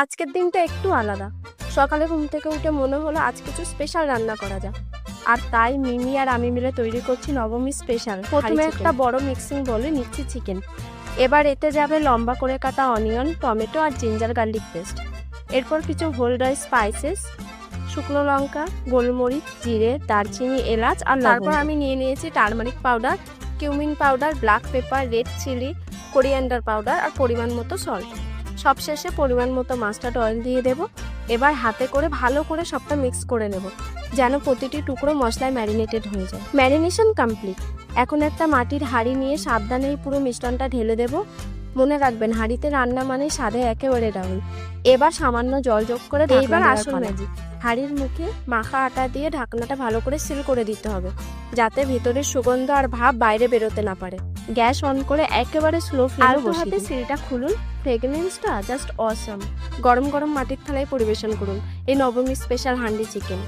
আজকের দিনটা একটু আলাদা। সকালে ঘুম থেকে উঠে মনে হলো আজ কিছু স্পেশাল রান্না করা যাক। আর তাই মিমি আর আমি মিলে তৈরি করছি নবমী স্পেশাল প্রথমে একটা বড় মিক্সিং বলে নিচ্ছি চিকেন এবার এতে যাবে লম্বা করে কাটা অনিয়ন টমেটো আর জিঞ্জার গার্লিক পেস্ট এরপর কিছু হোল ড্রাই স্পাইসেস শুকনো লঙ্কা গোলমরিচ জিরে দারচিনি এলাচ আর তারপর আমি নিয়ে নিয়েছি turmeric powder cumin powder black pepper red chilli coriander powder আর পরিমাণ মতো সল্ট সবশেষে পরিমাণ মতো মাস্টার্ড অয়েল দিয়ে দেব। এবার হাতে করে ভালো করে সবটা মিক্স করে নেব যেন প্রতিটি টুকরো মশলায় ম্যারিনেটেড হয়ে যায়। Marination complete. এখন একটা মাটির হাঁড়ি নিয়ে সাবধানে এই পুরো মিশ্রণটা ঢেলে দেব। মনে রাখবেন হাঁড়িতে রান্না মানে স্বাদে একেবারে ডাউন এবার সামান্য জল যোগ করে এইবার আসল ম্যাজিক হাঁড়ির মুখে মাখা আটা দিয়ে ঢাকনাটা ভালো করে সিল করে দিতে হবে যাতে ভিতরের সুগন্ধ আর ভাব বাইরে বেরোতে না পারে। গ্যাস অন করে একেবারে স্লো ফ্লেমে বসিয়ে হাতে সিলটা খুলুন। ফ্রেগনেন্সটা জাস্ট অসম গরম গরম মাটির থালায় পরিবেশন করুন। এই নবমী স্পেশাল হান্ডি চিকেন